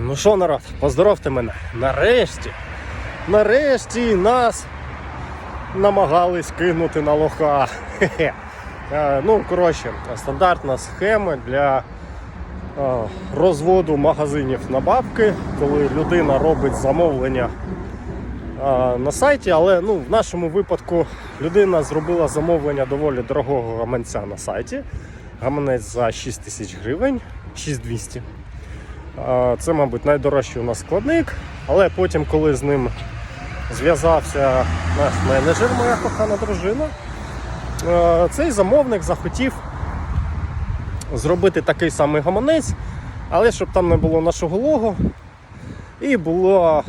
Ну що, народ, поздоровте мене. Нарешті, нарешті нас намагались кинути на лоха. Хе-хе. Е, Ну, коротше, стандартна схема для е, розводу магазинів на бабки, коли людина робить замовлення е, на сайті, але ну, в нашому випадку людина зробила замовлення доволі дорогого гаманця на сайті. Гаманець за 6 тисяч гривень, 6200. Це, мабуть, найдорожчий у нас складник, але потім, коли з ним зв'язався наш менеджер, моя кохана дружина, е, цей замовник захотів зробити такий самий гаманець, але щоб там не було нашого лого, і було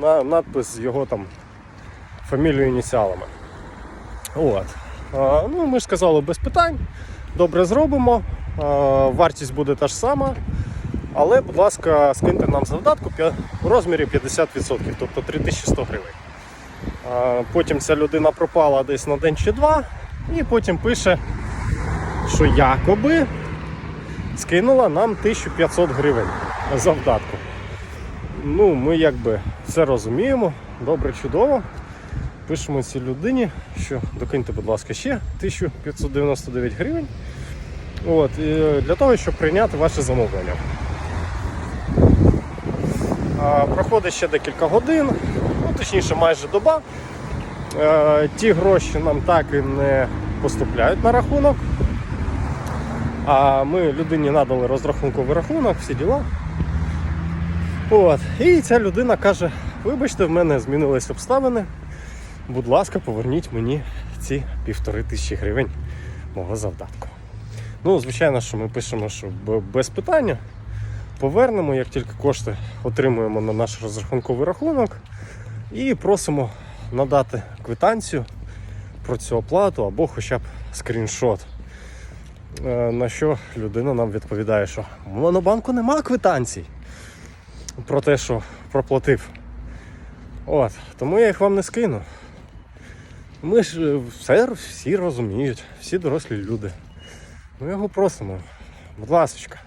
на, надпис з його там фамілією ініціалами. От. А, Ну, ми ж сказали без питань. Добре зробимо. А, Вартість буде та ж сама. Але, будь ласка, скиньте нам завдатку у розмірі 50%, тобто 3100 гривень. Потім ця людина пропала десь на день чи два, і потім пише, що якоби скинула нам 1500 гривень завдатку. Ну, ми якби все розуміємо, добре, чудово. Пишемо цій людині, що докиньте, будь ласка, ще 1599 гривень. От, і для того, щоб прийняти ваше замовлення. Проходить ще декілька годин, ну, точніше майже доба. Е, Ті гроші нам так і не поступляють на рахунок. А ми людині надали розрахунковий рахунок, всі діла. От. І ця людина каже: вибачте, в мене змінились обставини. Будь ласка, поверніть мені ці півтори тисячі гривень мого завдатку. Ну, звичайно, що ми пишемо, що без питання. Повернемо, як тільки кошти отримуємо на наш розрахунковий рахунок, і просимо надати квитанцію про цю оплату або хоча б скріншот. Е, На що людина нам відповідає, що в Монобанку нема квитанцій про те, що проплатив. От, тому я їх вам не скину. Ми ж е, все всі розуміють, всі дорослі люди. Ми його просимо, будь ласка.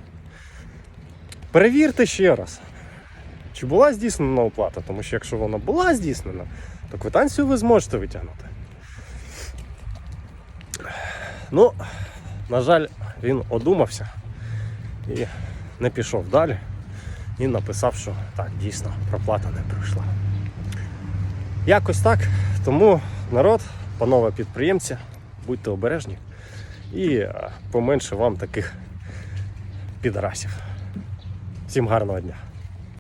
Перевірте ще раз, чи була здійснена оплата, тому що якщо вона була здійснена, то квитанцію ви зможете витягнути. Ну, на жаль, він одумався і не пішов далі і написав, що так, дійсно, проплата не прийшла. Якось так. Тому народ, панове підприємці, будьте обережні і е, поменше вам таких підарасів. Всім гарного дня!